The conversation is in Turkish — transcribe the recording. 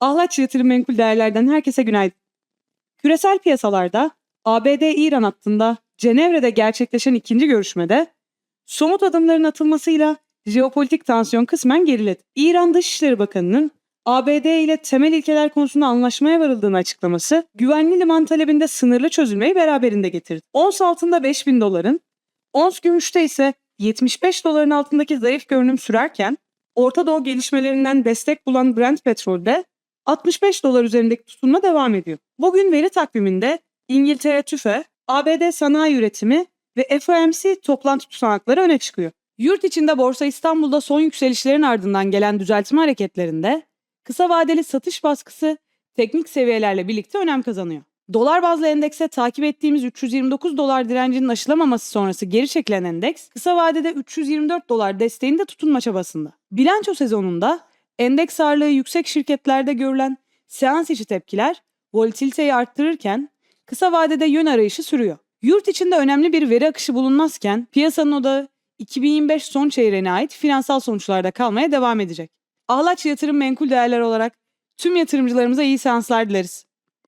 Ahlaç yatırım menkul değerlerden herkese günaydın. Küresel piyasalarda ABD-İran hattında Cenevre'de gerçekleşen ikinci görüşmede somut adımların atılmasıyla jeopolitik tansiyon kısmen geriledi. İran Dışişleri Bakanı'nın ABD ile temel ilkeler konusunda anlaşmaya varıldığını açıklaması güvenli liman talebinde sınırlı çözülmeyi beraberinde getirdi. Ons altında 5000 doların, ons gümüşte ise 75 doların altındaki zayıf görünüm sürerken Orta Doğu gelişmelerinden destek bulan Brent petrolde 65 dolar üzerindeki tutunma devam ediyor. Bugün veri takviminde İngiltere TÜFE, ABD sanayi üretimi ve FOMC toplantı tutanakları öne çıkıyor. Yurt içinde Borsa İstanbul'da son yükselişlerin ardından gelen düzeltme hareketlerinde kısa vadeli satış baskısı teknik seviyelerle birlikte önem kazanıyor. Dolar bazlı endekse takip ettiğimiz 329 dolar direncinin aşılamaması sonrası geri çekilen endeks kısa vadede 324 dolar desteğinde tutunma çabasında. Bilanço sezonunda endeks ağırlığı yüksek şirketlerde görülen seans içi tepkiler volatiliteyi arttırırken kısa vadede yön arayışı sürüyor. Yurt içinde önemli bir veri akışı bulunmazken piyasanın odağı 2025 son çeyreğine ait finansal sonuçlarda kalmaya devam edecek. Ağlaç Yatırım Menkul Değerler olarak tüm yatırımcılarımıza iyi seanslar dileriz.